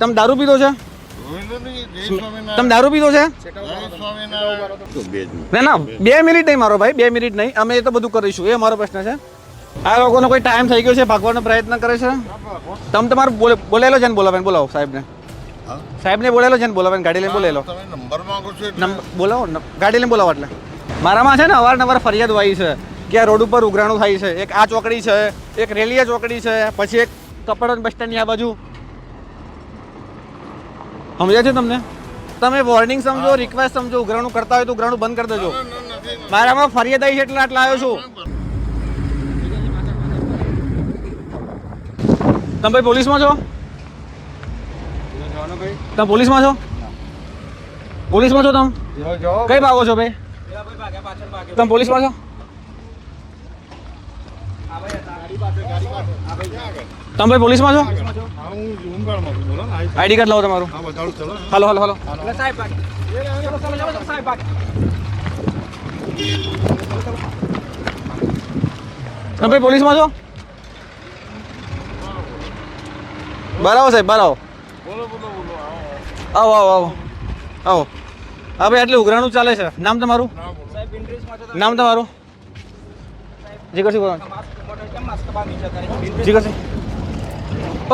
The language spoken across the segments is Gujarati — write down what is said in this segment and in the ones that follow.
તમે દારૂ પીધો છે? તમે દારૂ પીધો છે? ના ના, બે મિનિટ નહીં મારો ભાઈ, બે મિનિટ નહીં. અમે એ તો બધું કરીશું. એ મારો પ્રશ્ન છે. આ લોકોનો કોઈ ટાઈમ થઈ ગયો છે? ભાગવાનો પ્રયત્ન કરે છે? તમે તમારું બોલે, બોલેલો છે ને બોલાવે બોલાવો સાહેબને. સાહેબને બોલેલો છે ને બોલાવે ગાડી લઈને બોલેલો. નંબર માંગો બોલાવો ગાડી લઈને બોલાવો એટલે. મારામાં છે ને અવારનવાર ફરિયાદ આવી છે કે આ રોડ ઉપર ઉઘરાણું થાય છે. એક આ ચોકડી છે, એક રેલીયા ચોકડી છે, પછી એક કપડન બસ સ્ટેન્ડની આ બાજુ. સમજ્યા છે તમને? તમે વોર્નિંગ સમજો રિક્વેસ્ટ સમજો ઉઘરાણું કરતા હોય તો ઉઘરાણું બંધ કરી દેજો. મારામાં ફરિયાદ આવી છે એટલે આટલા આવ્યો છું. તમે ભાઈ પોલીસમાં છો? તમે પોલીસમાં છો? પોલીસમાં છો તમે? કઈ ભાગો છો ભાઈ? તમે પોલીસમાં છો? તમે ભાઈ પોલીસમાં છો? આઈડી કાર્ડ લાવો તમારું. હાલો હાલો હાલો. તમે ભાઈ પોલીસમાં છો? બરાબર સાહેબ બરાબર આવો. આવો. આવો આવો હા ભાઈ આટલું ઉઘરાણું ચાલે છે. નામ તમારું? નામ તમારું? જીગરસિંહ બોલો. જીગરસિંહ.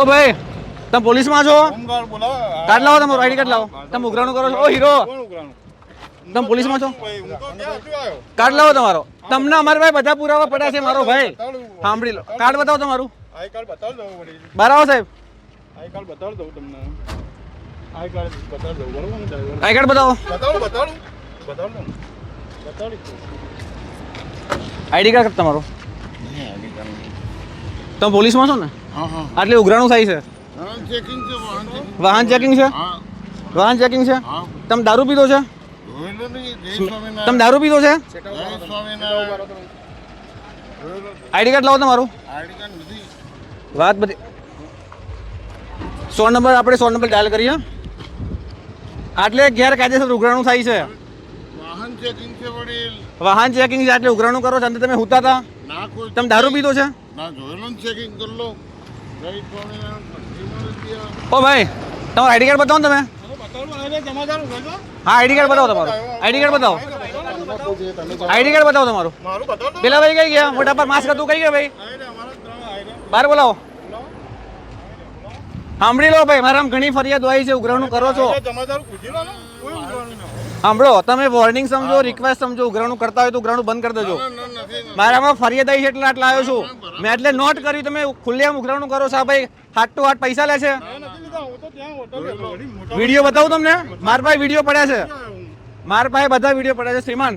ઓ ભાઈ તમે પોલીસમાં છો? કાર્ડ લાવો તમારું આઈડી કાર્ડ લાવો. તમે ઉઘરાણું કરો છો? ઓ હીરો. તમે પોલીસમાં છો? કાર્ડ લાવો તમારો. તમને અમારે ભાઈ બધા પુરાવા પડ્યા છે મારો ભાઈ. સાંભળી લો. કાર્ડ બતાવો તમારું. વળી. બરાબર સાહેબ. આઈ કાર્ડ બતાવી દઉં તમને. આઈ કાર્ડ બતાવી દઉં. બરોબર આઈ કાર્ડ બતાવો. બતાવું બતાવું બતાવું આઈડી કાર્ડ તમારો. તમે પોલીસમાં છો ને? આટલે ઉઘરાણું થાય છે? વાહન ચેકિંગ છે વાહન ચેકિંગ છે? તમે દારૂ પીધો છે? તમે દારૂ પીધો છે? આઈડી કાર્ડ લાવો તમારું. આઈડી કાર્ડ નથી. વાત બધી સો નંબર આપણે સો નંબર ડાયલ કરીએ. આટલે ગેરકાયદેસર ઉઘરાણું થાય છે. વાહન ચેકિંગ છે વડીલ. વાહન ચેકિંગ છે આટલે ઉઘરાણું કરો છો અંદર તમે હુતા હતા તમે દારૂ પીધો છે? ના જોયેલો ચેકિંગ કરી લો. ઓ ભાઈ તમારું આઈડી કાર્ડ બતાવો તમે. હા આઈડી કાર્ડ બતાવો તમારું. આઈડી કાર્ડ બતાવો. આઈડી કાર્ડ બતાવો તમારું. પેલા ભાઈ કઈ ગયા? મોટા પર માસ્ક હતું કઈ ગયા ભાઈ? બહાર બોલાવો. સાંભળી લો ભાઈ મારામાં ઘણી ફરિયાદ હોય છે ઉઘરાણું કરો છો. સાંભળો તમે વોર્નિંગ સમજો રિક્વેસ્ટ સમજો ઉઘરાણું કરતા હોય તો ઉઘરાણું બંધ કરી દેજો. ના, ના, નથી નથી. મારામાં ફરિયાદ આવી છે એટલે આટલા આવ્યો છું. મેં એટલે નોટ કર્યું તમે ખુલ્લેમ ઉઘરાણું કરો છો. ભાઈ હાથ ટુ હાથ પૈસા લે છે. વીડિયો બતાવું તમને. મારા પાસે વીડિયો પડ્યા છે. મારા પાસે બધા વીડિયો પડ્યા છે. શ્રીમાન.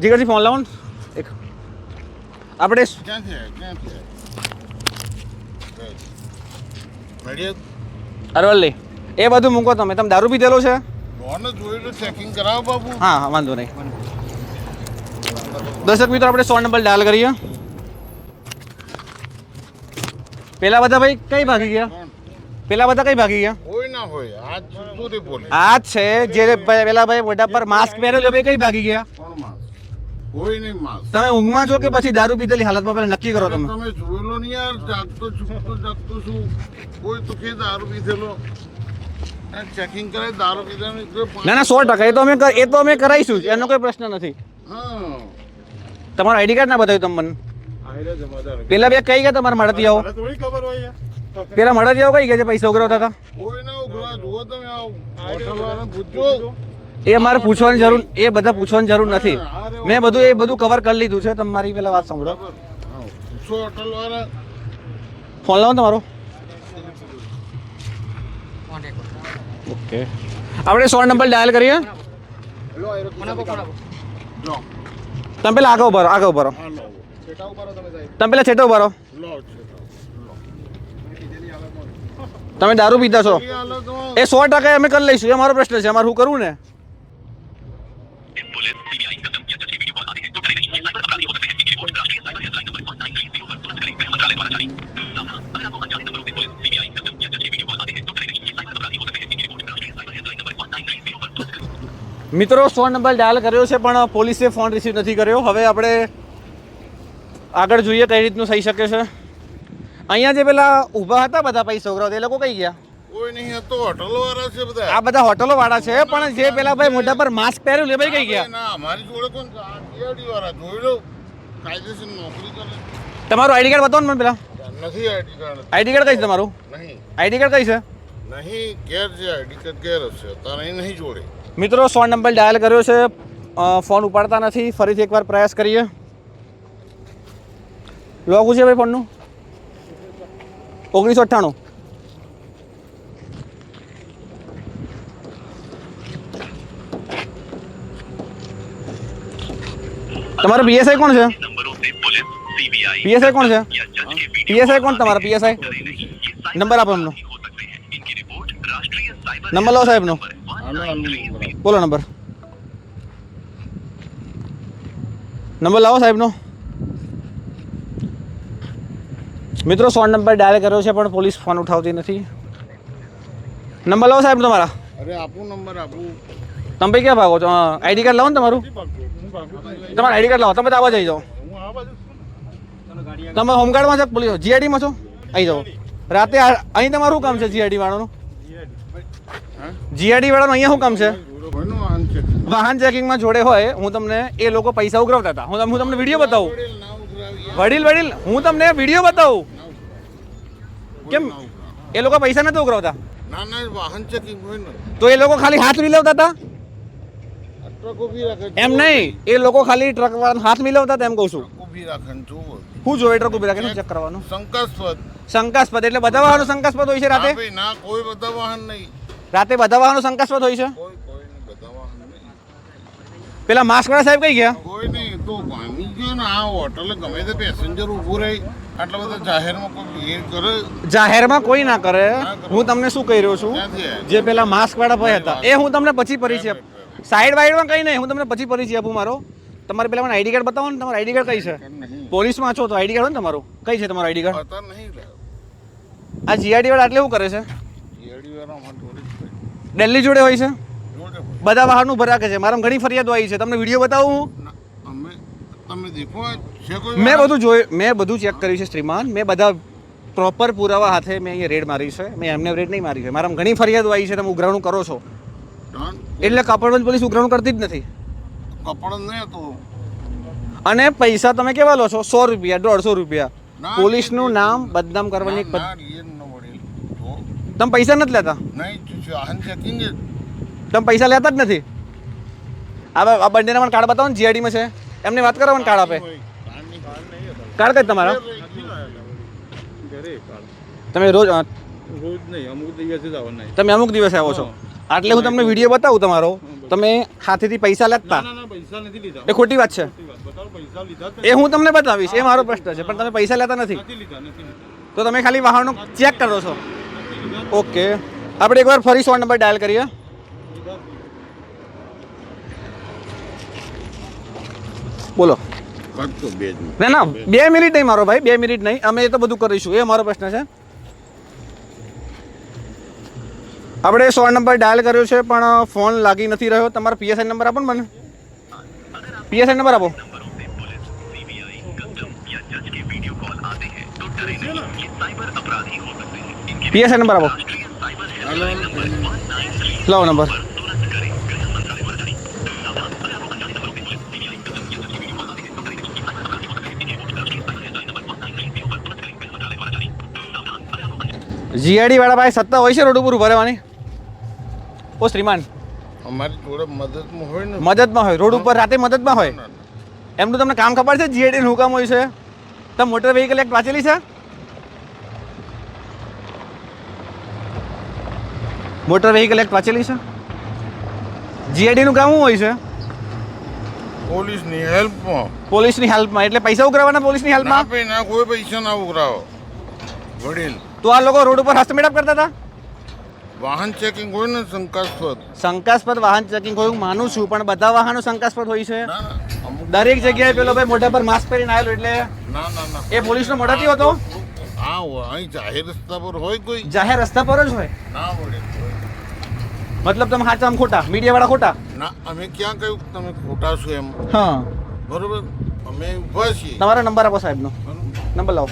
જીગરજી ફોન લાવો એક. આપણે ક્યાં છે ક્યાં છે નડિયાદ અરવલ્લી. એ બધું મૂકો તમે. તમે દારૂ પીધેલો છે? હા હા વાંધો નહીં. દર્શક મિત્રો આપણે સો નંબર ડાયલ કરીએ. પેલા બધા ભાઈ કઈ ભાગી ગયા? પેલા બધા કઈ ભાગી ગયા? કોઈ ના હોય. આ છે. જે પેલા ભાઈ મોઢા પર માસ્ક પહેરેલો ભાઈ કઈ ભાગી ગયા? કોઈ નહીં માસ તમે ઊંઘમાં છો કે પછી દારૂ પીધેલી હાલતમાં પહેલા નક્કી કરો તમે? યાર જાગતો છું તો જાગતો છું. કોઈ તો કે દારૂ પીધેલો. ચેકિંગ કરે દારૂ પીધેલો ના ના સો ટકા. એ તો અમે એ તો અમે કરાવીશું જ. એનો કોઈ પ્રશ્ન નથી. હા. તમારું આઈડી કાર્ડ ના બતાવ્યું તમે મને. આયરે જમાદાર પેલા બે કઈ ગયા તમારા મળતી આવો? ખબર હોય પેલા મળતી આવો કઈ ગયા છે? પૈસા ઉઘરાવતા હતા કોઈ ના ઉઘરા જુઓ તમે આવો. પૂછજો એ મારે પૂછવાની જરૂર એ બધા પૂછવાની જરૂર નથી. મેં બધું એ બધું કવર કરી લીધું છે. તમારી મારી પેલા વાત સાંભળો. ફોન લાવો ને તમારો ઓકે આપણે સો નંબર ડાયલ કરીએ લો તમે પેલા આગળ ભરો આગળ ભરો આ લો તમે પેલા છેટો ભરો લો છે તમે દારૂ પીતા છો એ હાલો તો એ સો ટકા અમે કરી લઈશું એ મારો પ્રશ્ન છે અમારે શું કરવું ને મિત્રો ફોન નંબર ડાયલ કર્યો છે પણ પોલીસે ફોન રિસીવ નથી કર્યો. હવે આપણે આગળ જોઈએ કઈ રીતનું થઈ શકે છે. અહીંયા જે પેલા ઊભા હતા બધા પૈસા ઉઘરાવતા એ લોકો કઈ ગયા? કોઈ નહીં હતો હોટલો વાળા છે બધા. આ બધા હોટલો વાળા છે પણ જે પેલા ભાઈ મોઢા પર માસ્ક પહેર્યું એ ભાઈ કઈ ગયા? ના અમારી જોડે કોણ આઈડી વાળા જોઈ લો. કાયદેસર નોકરી કરે તમારું આઈડી કાર્ડ બતાવો ને મને પેલા. નથી આઈડી કાર્ડ. આઈડી કાર્ડ કઈ છે તમારું? નહીં. આઈડી કાર્ડ કઈ છે? નહીં ઘેર છે આઈડી કાર્ડ ઘેર છે. તારે નહીં જોડે. મિત્રો સો નંબર ડાયલ કર્યો છે. ફોન ઉપાડતા નથી. ફરીથી એકવાર પ્રયાસ કરીએ. લોગું છે ભાઈ ફોનનું ઓગણીસો અઠ્ઠાણું. તમારો પીએસઆઈ કોણ છે? પીએસઆઈ કોણ છે? પીએસઆઈ કોણ તમારા પીએસઆઈ નંબર આપો એમનો. નંબર લો સાહેબનો. બોલો નંબર. નંબર લાવો સાહેબનો. મિત્રો સો નંબર ડાયલ કર્યો છે પણ પોલીસ ફોન ઉઠાવતી નથી. નંબર લાવો સાહેબ તમારા. અરે આપું નંબર આપું. તમે ભાઈ ક્યાં ભાગો છો? આઈડી કાર્ડ લાવો ને તમારું. તમારું આઈડી કાર્ડ લાવો તમે તો આવા જઈ જાઓ. તમે હોમગાર્ડમાં છો પોલીસ? જીઆઈડીમાં છો? અહીં જાઓ. રાતે અહીં તમારું કામ છે જીઆઈડી વાળાનું? જીઆઈડી વાળાનું અહીંયા શું કામ છે? વાહન ચેકિંગમાં જોડે હોય હું તમને એ લોકો પૈસા ઉઘરાવતા હતા. હું તમને હું તમને વીડિયો બતાવું. વડીલ વડીલ હું તમને વીડિયો બતાવું. કેમ? એ લોકો પૈસા નથી ઉઘરાવતા. ના ના વાહન ચેકિંગ હોય તો એ લોકો ખાલી હાથ મિલાવતા હતા? એમ નહીં. એ લોકો ખાલી ટ્રક વાળા હાથ મિલાવતા હતા એમ કહું છું. ઊભી રાખે ને જોવો. ટ્રક ઊભી રાખે ચેક કરવાનું? શંકાસ્પદ શંકાસ્પદ. એટલે બધા વાહનો શંકાસ્પદ હોય છે ના રાતે ભાઈ ના કોઈ બધા વાહન નહીં. રાતે બધા વાહનો શંકાસ્પદ હોય છે? કોઈ કોઈ નહીં બધા વાહન નહીં. પેલા માસ્ક વાળા સાહેબ કઈ ગયા? કોઈ નહીં તો પામી ગયો ને આ હોટલે ગમે તે પેસેન્જર ઊભું રહી આટલા બધા જાહેરમાં કોઈ ભીડ કરે? જાહેરમાં કોઈ ના કરે. હું તમને શું કહી રહ્યો છું? ક્યાંથી? જે પેલા માસ્ક વાળા ભાઈ હતા. એ હું તમને પછી પરિચય સાઈડ વાઈડમાં કઈ નહીં હું તમને પછી પરિચય આપું મારો. તમારે પેલા મને આઈડી કાર્ડ બતાવો ને તમારું આઈડી કાર્ડ કઈ છે? પોલીસમાં છો તો આઈડી કાર્ડ હોય ને તમારું? કઈ છે તમારું આઈડી કાર્ડ? નહીં લે. આ જીઆરડી વાળા આટલે શું કરે છે. દિલ્હી જોડે હોય છે? બધા વાહનનું ભરા છે. મારા ઘણી ફરિયાદો આવી છે. તમને વીડિયો બતાવું હું? મેં બધું જોયું મેં બધું ચેક કર્યું છે શ્રીમાન. મેં બધા પ્રોપર પુરાવા હાથે મેં અહીંયા રેડ મારી છે. મેં એમને રેડ નહીં મારી છે. મારા ઘણી ફરિયાદો આવી છે. તમે ઉઘરાણું કરો છો. એટલે કપડવંજ પોલીસ ઉઘરાણું કરતી જ નથી. કપડ નહીં તો અને પૈસા તમે કેવા લો છો? સો રૂપિયા દોઢસો રૂપિયા. પોલીસનું નામ બદનામ કરવાની તમે પૈસા નથી લેતા? તમે પૈસા લેતા જ નથી? આ આ બંનેના મને કાર્ડ બતાવો ને જીઆઈડીમાં છે. એમને વાત કરો ને કાર્ડ આપે. કાર્ડ કઈ તમારા? તમે રોજ રોજ નહીં અમુક દિવસે જ આવવાના તમે અમુક દિવસે આવો છો. આટલે હું તમને વીડિયો બતાવું તમારો. તમે હાથેથી પૈસા લેતા ના ના પૈસા નથી લીધા. એ ખોટી વાત છે. એ હું તમને બતાવીશ એ મારો પ્રશ્ન છે પણ તમે પૈસા લેતા નથી. નથી લીધા નથી લીધા. તો તમે ખાલી વાહનો ચેક કરો છો. ઓકે. આપણે એકવાર ફરી સો નંબર ડાયલ કરીએ. બોલો. બે ના ના બે મિનિટ નહીં મારો ભાઈ બે મિનિટ નહીં. અમે એ તો બધું કરીશું. એ મારો પ્રશ્ન છે. આપણે સો નંબર ડાયલ કર્યો છે, પણ ફોન લાગી નથી રહ્યો. તમારો પીએસઆઈ નંબર આપો ને મને. પીએસઆઈ નંબર આપો. પીએસઆઈ નંબર આપો. લાવો નંબર. જીઆઈડી વાળા પાસે સત્તા હોય છે રોડ ઉપર ઊભા ઓ શ્રીમાન અમારી જોડે મદદમાં હોય ને. મદદમાં હોય રોડ ઉપર રાતે મદદમાં હોય. એમનું તમને કામ ખબર છે? જીએડી નું કામ હોય છે. તમે મોટર વ્હીકલ એક્ટ વાંચેલી છે? મોટર વ્હીકલ એક્ટ વાંચેલી છે? જીઆઈડી નું કામ શું હોય છે? પોલીસની હેલ્પમાં. પોલીસની હેલ્પમાં એટલે પૈસા ઉઘરાવવાના પોલીસની ના હેલ્પમાં? ના કોઈ પૈસા ના ઉઘરાવો. વડીલ. તો આ લોકો રોડ ઉપર હસ્તમેળાપ કરતા હતા? વાહન ચેકિંગ હોય ને શંકાસ્પદ? શંકાસ્પદ વાહન ચેકિંગ હોય હું માનું છું પણ બધા વાહનો શંકાસ્પદ હોય છે. દરેક જગ્યાએ પેલો ભાઈ મોઢા પર માસ્ક પહેરીને આવેલો એટલે ના ના ના. એ પોલીસનો મોઢાથી હતો? હા હોય. અહીં જાહેર રસ્તા પર હોય કોઈ? જાહેર રસ્તા પર જ હોય. ના હોય મતલબ તમે સાચા આમ ખોટા? મીડિયા વાળા ખોટા? ના અમે ક્યાં કહ્યું તમે ખોટા છો એમ? હા. બરોબર? અમે ઊભા છીએ. તમારા નંબર આપો સાહેબનો? નંબર લાવો.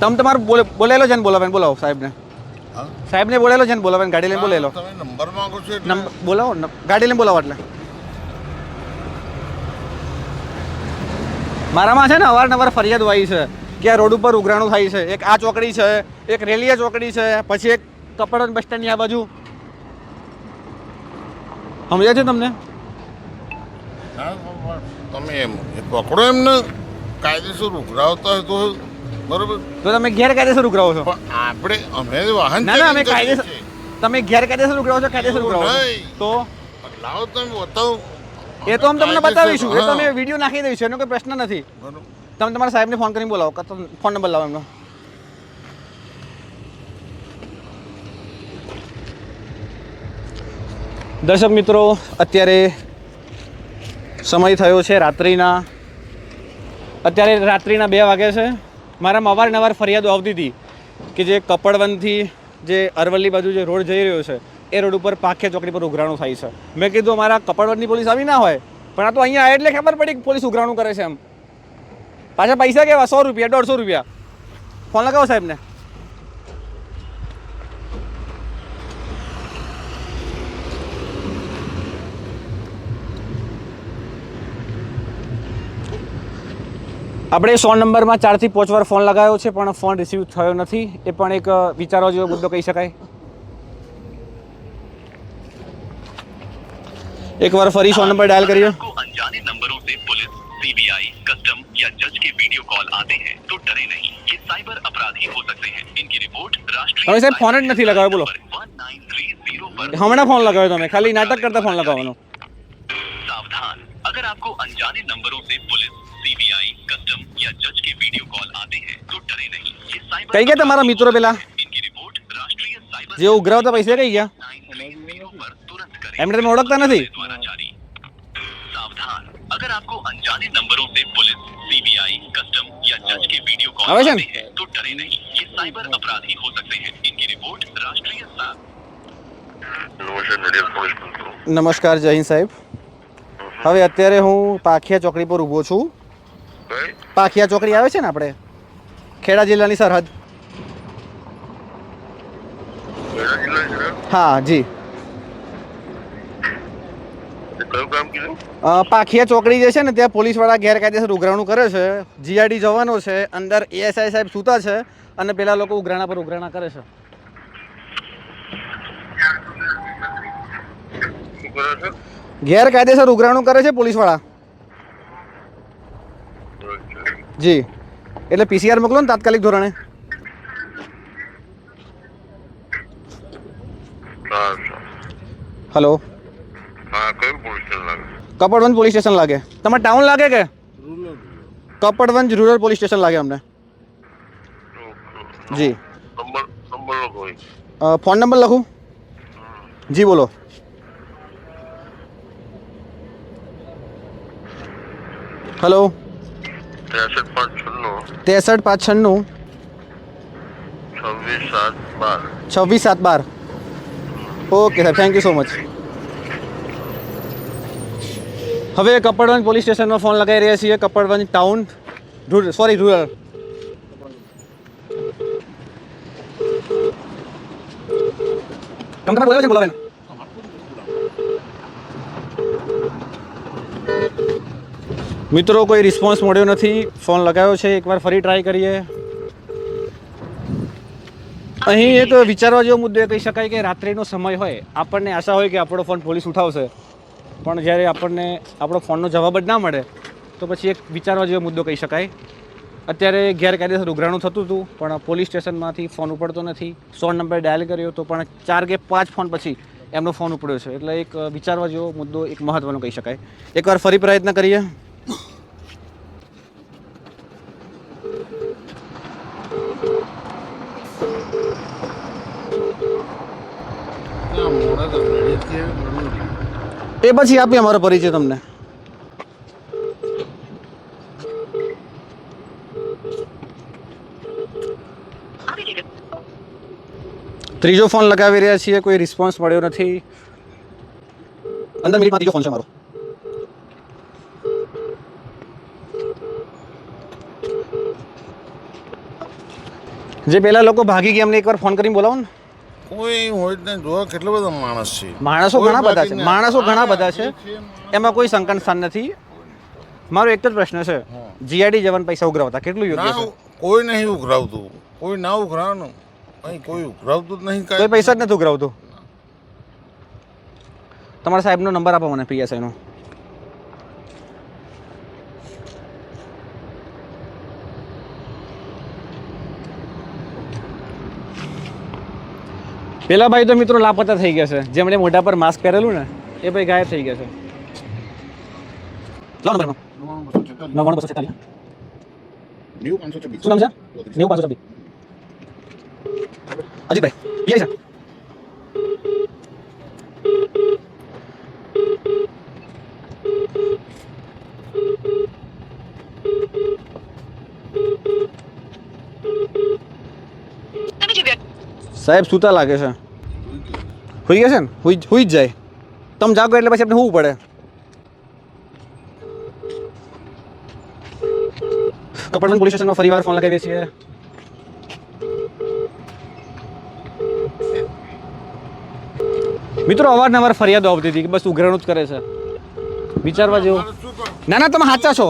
તમે તમારું બોલે બોલેલો છે ને બોલાવે બોલાવો સાહેબને. સાહેબને બોલેલો છે ને બોલાવે ગાડી લઈને બોલેલો. તમે નંબર માંગો છો નંબર બોલાવો ગાડી લઈને બોલાવો એટલે. મારામાં છે ને અવારનવાર ફરિયાદ હોય છે કે આ રોડ ઉપર ઉઘરાણું થાય છે. એક આ ચોકડી છે એક રેલિયા ચોકડી છે પછી એક કપડ બસ સ્ટેન્ડની આ બાજુ. સમજાય છે તમને? તમે એમ પકડો એમને. કાયદેસર ઉઘરાવતા હોય તો બરોબર? તો તમે ગેરકાયદેસર ઉઘરાવો છો. પણ આપણે અમે વાહન ના ના અમે કાયદેસર. તમે ગેરકાયદેસર ઉઘરાવો છો કાયદેસર ઉઘરાવો તો? લાવો તમે બતાવો. એ તો અમે તમને બતાવીશું. એ તો. અમે વીડિયો નાખી દઈશું એનો કોઈ પ્રશ્ન નથી. તમે તમારા સાહેબને ફોન કરીને બોલાવો તો ફોન નંબર લાવો એમનો. દર્શક મિત્રો અત્યારે સમય થયો છે રાત્રિના. અત્યારે રાત્રિના બે વાગે છે. મારામાં અવારનવાર ફરિયાદો આવતી હતી કે જે કપડવનથી જે અરવલ્લી બાજુ જે રોડ જઈ રહ્યો છે, એ રોડ ઉપર પાખે ચોકડી પર ઉઘરાણું થાય છે. મેં કીધું, અમારા કપડવનની પોલીસ આવી ના હોય, પણ આ તો અહીંયા એટલે ખબર પડી કે પોલીસ ઉઘરાણું કરે છે એમ. પાછા પૈસા કેવા? સો રૂપિયા, દોઢસો રૂપિયા. ફોન લગાવો સાહેબને. આપણે સો નંબરમાં ચારથી પાંચ વાર ફોન લગાવ્યો છે પણ ફોન રિસીવ થયો નથી એ પણ એક અ, વિચારવા જેવો મુદ્દો કહી શકાય એકવાર ફરી સો નંબર ડાયલ કરીએ आपको अनजाने नंबरों से पुलिस सीबीआई कस्टम या जज के वीडियो कॉल आते हैं तो डरे नहीं ये साइबर अपराधी हो सकते हैं इनकी रिपोर्ट राष्ट्रीय હવે સાહેબ ફોન જ નથી લગાવ્યો બોલો वन नाइन थ्री जीरो पर હમણાં ફોન લગાવ્યો તમે ખાલી નાટક કરતા ફોન લગાવવાનો सावधान अगर आपको अनजाने नंबरों से पुलिस सीबीआई कस्टम या जज के वीडियो कॉल आते हैं तो डरे नहीं ये साइबर કઈ ગયા તમારા મિત્રો પેલા इनकी रिपोर्ट राष्ट्रीय साइबर જે ઉઘરાવતા પૈસા કઈ ગયા नाइन थ्री जीरो पर तुरंत करें એમને તમે ઓળખતા નથી द्वारा जारी सावधान अगर आपको अनजाने नंबरों से पुलिस सीबीआई कस्टम या जज के वीडियो कॉल आवे आते छन? हैं तो डरे नहीं ये साइबर अपराधी हो सकते हैं इनकी रिपोर्ट राष्ट्रीय सा- નમસ્કાર નડિયાદ પોલીસ કંટ્રોલ નમસ્કાર જય હિન્દ સાહેબ હવે અત્યારે હું પાખિયા ચોકડી પર ઊભો છું કઈ પાખિયા ચોકડી આવે છે ને આપણે? ખેડા જિલ્લાની સરહદ. હા જી. પાખિયા ચોકડી જે છે ને ત્યાં પોલીસવાળા ગેરકાયદેસર ઉઘરાણું કરે છે. જીઆરડી જવાનો છે અંદર એએસઆઈ સાહેબ સૂતા છે અને પેલા લોકો ઉઘરાણા પર ઉઘરાણા કરે છે. શું કરો છો? ગેરકાયદેસર ઉઘરાણું કરે છે પોલીસવાળા. જી. એટલે પીસીઆર મોકલો ને તાત્કાલિક ધોરણે. હલો હા કયું પોલીસ સ્ટેશન લાગે? કપડવંજ પોલીસ સ્ટેશન લાગે. તમારે ટાઉન લાગે કે? કપડવંજ રૂરલ પોલીસ સ્ટેશન લાગે અમને. જી. નંબર નંબર લખો ફોન નંબર લખું? જી બોલો. હલો ત્રેસઠ પાંચ છન્નું. ત્રેસઠ પાંચ છન્નું. છવ્વીસ સાત બાર. છવ્વીસ સાત બાર. Okay sir thank you so much હવે કપડવંજ પોલીસ સ્ટેશનમાં ફોન લગાવી રહ્યા છીએ કપડવંજ ટાઉન સોરી રૂરલ બોલાવો છે બોલાવે મિત્રો, કોઈ રિસ્પોન્સ મળ્યો નથી. ફોન લગાવ્યો છે. એકવાર ફરી ટ્રાય કરીએ. અહીં એક વિચારવા જેવો મુદ્દો એ કહી શકાય કે રાત્રિનો સમય હોય. આપણને આશા હોય કે આપણો ફોન પોલીસ ઉઠાવશે. પણ જ્યારે આપણને આપણો ફોનનો જવાબ જ ના મળે, તો પછી એક વિચારવા જેવો મુદ્દો કહી શકાય. અત્યારે ગેરકાયદેસર ઉઘરાણું થતું હતું, પણ પોલીસ સ્ટેશનમાંથી ફોન ઉપડતો નથી. સો નંબર ડાયલ કર્યો તો પણ ચાર કે પાંચ ફોન પછી એમનો ફોન ઉપડ્યો છે. એટલે એક વિચારવા જેવો મુદ્દો, એક મહત્ત્વનો કહી શકાય. એકવાર ફરી પ્રયત્ન કરીએ. એ પછી આપીએ અમારો પરિચય તમને ત્રીજો ફોન લગાવી રહ્યા છીએ કોઈ રિસ્પોન્સ મળ્યો નથી પંદર મિનિટમાં ત્રીજો ફોન છે મારો જે પેલા લોકો ભાગી ગયા એમને એકવાર ફોન કરીને બોલાવો ને કોઈ હોય જ નહીં જોવા કેટલા બધા માણસ છે. માણસો ઘણા બધા છે. માણસો ઘણા બધા છે. એમાં કોઈ સંકટ સ્થાન નથી. મારો એક જ પ્રશ્ન છે. જીઆરડી જવાન પૈસા ઉઘરાવતા કેટલું યોગ્ય છે? કોઈ નહીં ઉઘરાવતું. કોઈ ના ઉઘરાવવાનું. અહીં કોઈ ઉઘરાવતું જ નહીં કોઈ. પૈસા જ નથી ઉઘરાવતું. તમારા સાહેબનો નંબર આપો મને પીએસઆઈ પેલા ભાઈ તો મિત્રો લાપતા થઈ ગયા છે. જેમણે મોઢા પર માસ્ક પહેરેલું ને એ ભાઈ ગાયબ થઈ ગયા છે. નવ્વાણું બસો છેતાલીસ. ન્યુ પાંચસો છવ્વીસ. શું નામ છે? નેવું પાંચસો છવ્વીસ. અજીતભાઈ પીઆઈ છે. તમે જે વ્યક્તિ સાહેબ સૂતા લાગે છે? હોઈ ગયા છે ને? હોઈ હોઈ જ જાય. તમે જાગો એટલે પછી આપણે હોવું પડે. કપડવંજ પોલીસ સ્ટેશનમાં ફરીવાર ફોન લગાવીએ છીએ. મિત્રો, અવારનવાર ફરિયાદો આવતી હતી કે બસ ઉઘરાણું જ કરે છે. વિચારવા જેવું? ના ના તમે સાચા છો.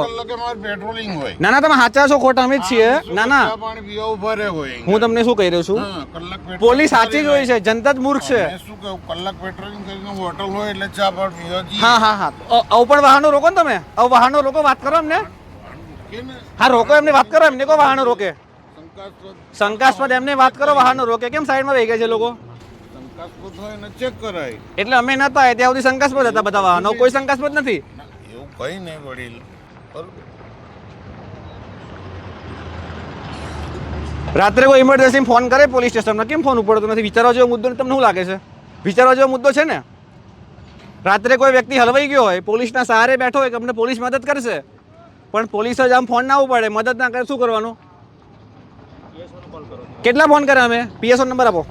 પેટ્રોલિંગ હોય. ના ના તમે સાચા છો ખોટા અમે જ છીએ. ના ના. હું તમને શું કહી રહ્યો છું? પોલીસ સાચી જ હોય છે જનતા જ મૂર્ખ છે. શું કહું કલાક પેટ્રોલિંગ કરીને હોટલ હોય એટલે ચા પાણી હા હા હા. આવું પણ વાહનો રોકો ને તમે? આવું વાહનો રોકો વાત કરો એમને. ને? હા રોકો એમને વાત કરો એમને કો વાહનો રોકે. શંકાસ્પદ. એમને વાત કરો વાહનો રોકે. કેમ સાઈડમાં રહી ગયા છે લોકો? શંકાસ્પદ હોય ને ચેક કરાય. એટલે અમે નતા ત્યાં સુધી શંકાસ્પદ હતા બધા વાહનો. કોઈ શંકાસ્પદ નથી. કઈ નહીં વડીલ રાત્રે કોઈ ઇમરજન્સી ફોન કરે પોલીસ સ્ટેશનમાં કેમ ફોન ઉપડતો નથી વિચારવા જેવો મુદ્દો તમને શું લાગે છે? વિચારવા જેવો મુદ્દો છે ને? રાત્રે કોઈ વ્યક્તિ હલવાઈ ગયો હોય પોલીસના સહારે બેઠો હોય કે અમને પોલીસ મદદ કરશે? પણ પોલીસ જ આમ ફોન ના ઉપાડે મદદ ના કરે શું કરવાનું? કેટલા ફોન કરે અમે? પીએસઓ નંબર આપો.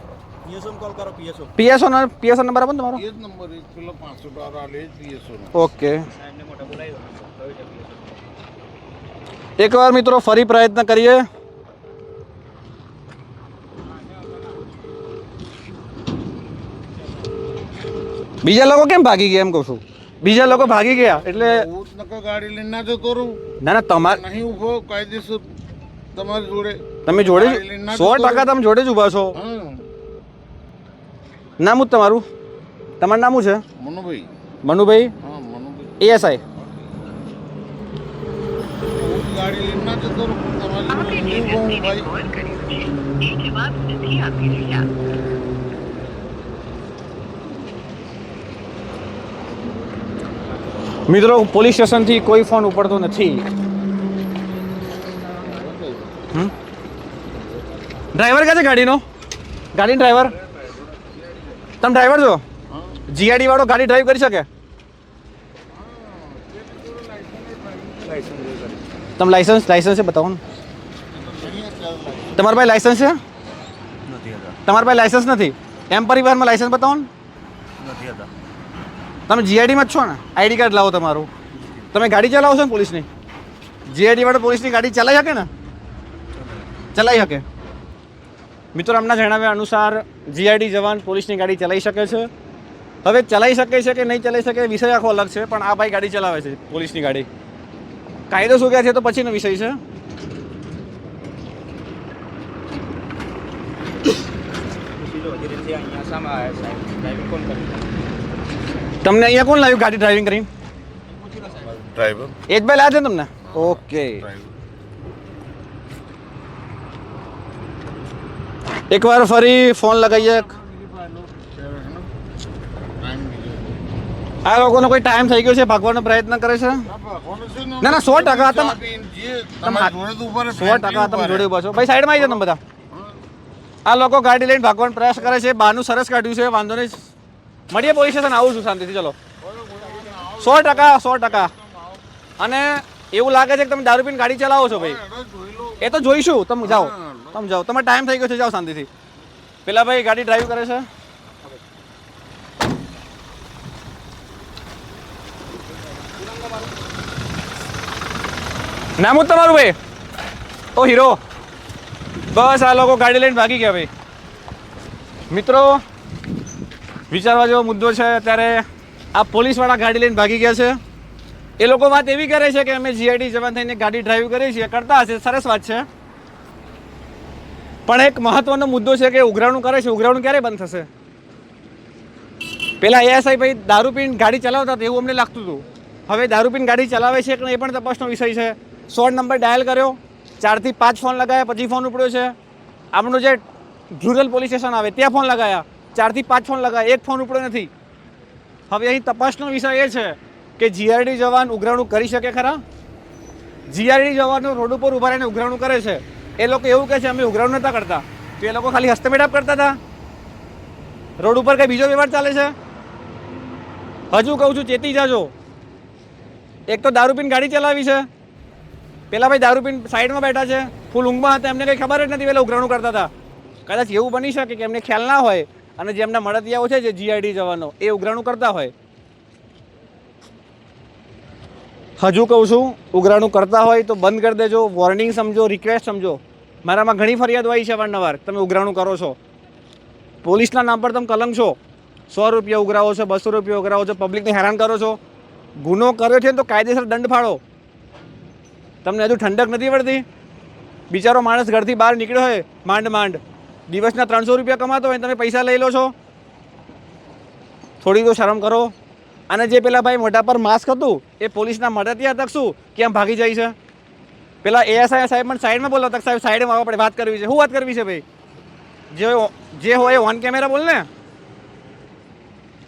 PSO PSO. નંબર આપો ને તમારો. ઓકે. એકવાર મિત્રો ફરી પ્રયત્ન કરીએ. બીજા લોકો કેમ ભાગી ગયા એમ કહું છું? બીજા લોકો ભાગી ગયા એટલે ગાડી લઈને ના જતો રહું. ના ના તમારે નહીં ઊભો કાયદેસર તમારી જોડે તમે જોડે સો ટકા તમે જોડે જ ઊભા છો. નામ જ તમારું? તમારું નામ શું છે? મનુભાઈ. મનુભાઈ? એએસઆઈ હું જ ગાડી લઈને ના જતો રહું તમારી આપે જોડે જે નહીં ઊભો હું વ્યક્તિને ભાઈ. કોલ કર્યો છે. એ જવાબ નથી આપી રહ્યા. મિત્રો પોલીસ સ્ટેશનથી કોઈ ફોન ઉપડતો નથી. ડ્રાઈવર ક્યાં છે ગાડીનો? ગાડી ડ્રાઈવર? તમે ડ્રાઈવર છો? જીઆરડી વાળો ગાડી ડ્રાઈવ કરી શકે? તમે લાઇસન્સ લાઇસન્સ છે બતાવો ને. તમારા પાસે લાઇસન્સ છે? તમારા પાસે લાઇસન્સ નથી? એમ પરિવારમાં લાઇસન્સ બતાવો ને. તમે જીઆઈડીમાં જ છો ને? આઈડી કાર્ડ લાવો તમારું. તમે ગાડી ચલાવો છો ને પોલીસની? જીઆઈડી વાળો પોલીસની ગાડી ચલાવી શકે ને? ચલાવી શકે. મિત્રો એમના જણાવ્યા અનુસાર જીઆઈડી જવાન પોલીસની ગાડી ચલાવી શકે છે. હવે ચલાવી શકે છે કે નહીં ચલાવી શકે વિષય આખો અલગ છે પણ આ ભાઈ ગાડી ચલાવે છે પોલીસની ગાડી. કાયદો શું કહે છે તો પછીનો વિષય છે. તમને અહીંયા કોણ લાવ્યું ગાડી ડ્રાઇવિંગ કરીને? ડ્રાઈવર એ જ ભાઈ લાવ્યા છે તમને? ઓકે. એકવાર ફરી ફોન લગાવીએ આ લોકોનો કોઈ ટાઈમ થઈ ગયો છે? ભાગવાનો પ્રયત્ન કરે છે? ના, ના, સો ટકા તમે- સો ટકા તમે જોડે ઊભા છો. ભાઈ સાઈડમાં આવી જાઓ તમે બધા. આ લોકો ગાડી લઈને ભાગવાનો પ્રયાસ કરે છે. બહારનું સરસ કાઢ્યું છે. વાંધો નહીં. મળીએ પોલીસ સ્ટેશન, આવું છું શાંતિથી. ચલો. સો ટકા સો ટકા. અને એવું લાગે છે કે તમે દારૂ પીને ગાડી ચલાવો છો ભાઈ. એ તો જોઈશું. તમે જાઓ. તમે જાઓ. તમારે ટાઈમ થઈ ગયો છે. જાઓ શાંતિથી. પેલા ભાઈ ગાડી ડ્રાઈવ કરે છે. નામ જ તમારું ભાઈ? ઓ, હીરો. બસ આ લોકો ગાડી લઈને ભાગી ગયા ભાઈ. મિત્રો, વિચારવા જેવો મુદ્દો છે, અત્યારે આ પોલીસવાળા ગાડી લઈને ભાગી ગયા છે. એ લોકો વાત એવી કરે છે કે અમે જીઆઈડી જવાન થઈને ગાડી ડ્રાઈવ કરીએ છીએ, કરતા હશે, સરસ વાત છે. પણ એક મહત્વનો મુદ્દો છે કે ઉઘરાણું કરે છે, ઉઘરાણું ક્યારે બંધ થશે? પેલા એએસઆઈ ભાઈ દારૂ પીને ગાડી ચલાવતા હતા, એવું અમને લાગતું હતું. હવે દારૂ પીને ગાડી ચલાવે છે કે એ પણ તપાસનો વિષય છે. સોળ નંબર ડાયલ કર્યો. ચારથી પાંચ ફોન લગાવ્યા પછી ફોન ઉપડ્યો છે. આપણું જે રૂરલ પોલીસ સ્ટેશન આવે, ત્યાં ફોન લગાવ્યા ચારથી પાંચ ફોન લગાવ્યા એક ફોન ઉપડ્યો નથી. હવે અહીં તપાસનો વિષય એ છે કે જીઆરડી જવાન ઉઘરાણું કરી શકે ખરા? જીઆરડી જવાનો રોડ ઉપર ઊભા રહીને ઉઘરાણું કરે છે. એ લોકો એવું કહે છે, અમે ઉઘરાણું નહોતા કરતા. તો એ લોકો ખાલી હસ્તમેળાપ કરતા હતા? રોડ ઉપર કંઈ બીજો વ્યવહાર ચાલે છે? હજુ કહું છું, ચેતી જાજો. એક તો દારૂ પીને ગાડી ચલાવી છે. પેલા ભાઈ દારૂ પીને સાઈડમાં બેઠા છે, ફૂલ ઊંઘમાં હતા, એમને કંઈ ખબર જ નથી, પેલા ઉઘરાણું કરતા હતા. કદાચ એવું બની શકે કે એમને ખ્યાલ ના હોય અને જે એમના મળતિયાઓ છે, જે જીઆઈડી જવાનો, એ ઉઘરાણું કરતા હોય. હજુ કહું છું, ઉઘરાણું કરતા હોય તો બંધ કરી દેજો વોર્નિંગ સમજો રિક્વેસ્ટ સમજો. મારામાં ઘણી ફરિયાદો આવી છે વારંવાર તમે ઉઘરાણું કરો છો. પોલીસના નામ પર તમે કલંક છો. સો રૂપિયા ઉઘરાવો છો, બસો રૂપિયા ઉઘરાવો છો પબ્લિકને હેરાન કરો છો. ગુનો કર્યો છે ને તો કાયદેસર દંડ ફાળો. તમને હજુ ઠંડક નથી પડતી બિચારો માણસ ઘરથી બહાર નીકળ્યો હોય, માંડ માંડ. દિવસના ત્રણસો રૂપિયા કમાતો હોય તમે પૈસા લઈ લો છો. થોડી તો શરમ કરો. અને જે પેલા ભાઈ મોઢા પર માસ્ક હતું, એ પોલીસના મળતિયા તક શું કેમ ભાગી જાય છે? પેલા એએસઆઈ સાહેબ પણ સાઈડમાં બોલો તક સાહેબ, સાઈડમાં આપણે વાત કરવી છે. શું વાત કરવી છે ભાઈ? જે જે હોય ઓન કેમેરા બોલ ને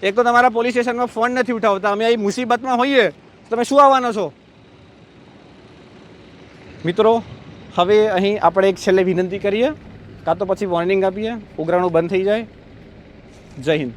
એક તો તમારા પોલીસ સ્ટેશનમાં ફોન નથી ઉઠાવતા. અમે અહીં મુસીબતમાં હોઈએ તમે શું આવવાનો છો? મિત્રો, હવે અહીં આપણે એક છેલ્લે વિનંતી કરીએ. કાં તો પછી વોર્નિંગ આપીએ. ઉઘરાણું બંધ થઈ જાય. જય હિન્દ.